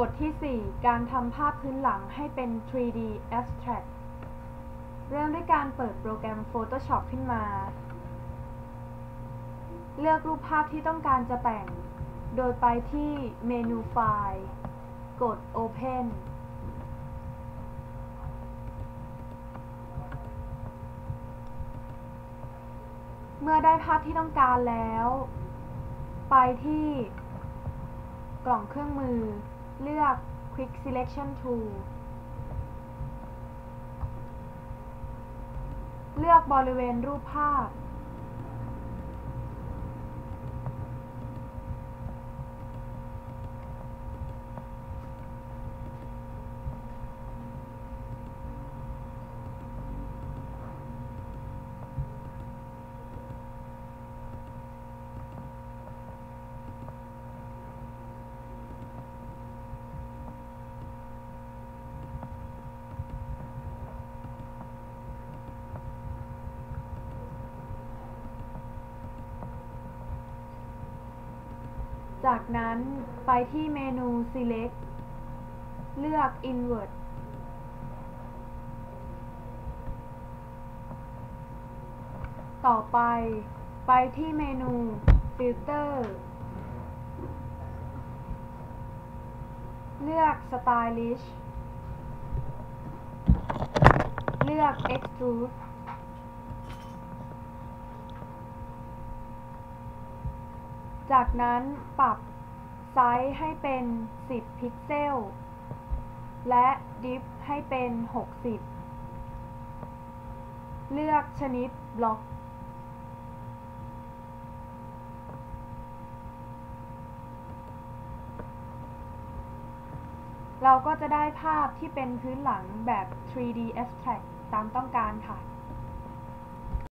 บทที่ 4 การทำภาพพื้นหลังให้เป็น 3D Abstract เริ่มด้วยการเปิดโปรแกรม Photoshop ขึ้นมา เลือกรูปภาพที่ต้องการจะแต่ง โดยไปที่เมนูไฟล์ กด Open เมื่อได้ภาพที่ต้องการแล้ว ไปที่กล่องเครื่องมือ เลือก Quick Selection Tool เลือกบริเวณรูปภาพ จากนั้นไปที่เมนู Select เลือก Invert ต่อไป ไปที่เมนู Filter เลือก Stylish เลือก Extrude จากนั้นปรับไซส์ให้เป็น 10 พิกเซล และดิฟให้เป็น 60 เลือกชนิดบล็อก เราก็จะได้ภาพที่เป็นพื้นหลังแบบ 3D Abstract ตามต้องการค่ะ